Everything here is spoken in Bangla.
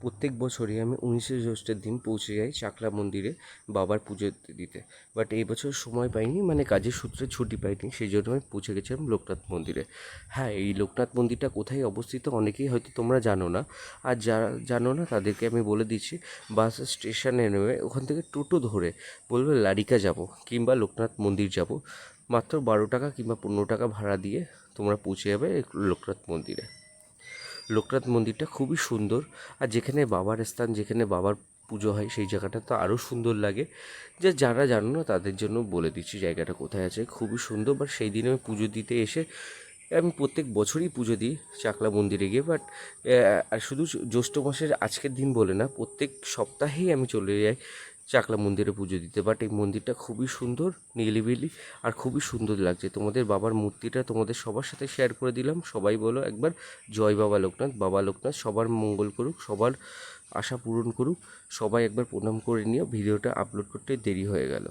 প্রত্যেক বছরই আমি উনিশে জ্যৈষ্ঠের দিন পৌঁছে যাই চাকলা মন্দিরে বাবার পুজো দিতে। বাট এই বছর সময় পাইনি মানে কাজের সূত্রে ছুটি পাইনি, সেই জন্য আমি পৌঁছে গেছিলাম লোকনাথ মন্দিরে। হ্যাঁ এই লোকনাথ মন্দিরটা কোথায় অবস্থিত অনেকেই হয়তো তোমরা জানো না। আর যারা জানো না, তাদেরকে আমি বলে দিচ্ছি, বাস স্টেশনে নেমে ওখান থেকে টোটো ধরে বলবে, লারিকা যাব কিংবা লোকনাথ মন্দির যাব। মাত্র বারো টাকা কিংবা পনেরো টাকা ভাড়া দিয়ে তোমরা পৌঁছে যাবে লোকনাথ মন্দিরে। লোকনাথ মন্দিরটা খুবই সুন্দর। আর যেখানে বাবার স্থান, যেখানে বাবার পুজো হয়, সেই জায়গাটা তো আরও সুন্দর লাগে। যে যারা জানো না, তাদের জন্য বলে দিচ্ছি জায়গাটা কোথায় আছে। খুবই সুন্দর বাট সেই দিনে আমি পুজো দিতে এসে, আমি প্রত্যেক বছরই পুজো দিই চাকলা মন্দিরে গিয়ে বাট আর শুধু জ্যৈষ্ঠ মাসের আজকের দিন বলে না, প্রত্যেক সপ্তাহেই আমি চলে যাই। চাকলা মন্দিরে পুজো দিতে। বাট এই মন্দিরটা খুবই সুন্দর নিলিবিলি আর খুবই সুন্দর লাগছে। তোমাদের বাবার মূর্তিটা তোমাদের সবার সাথে শেয়ার করে দিলাম। সবাই বলো একবার, জয় বাবা লোকনাথ বাবা লোকনাথ সবার মঙ্গল করুক, সবার আশা পূরণ করুক। সবাই একবার প্রণাম করে নিয়ে ভিডিওটা আপলোড করতে দেরি হয়ে গেল।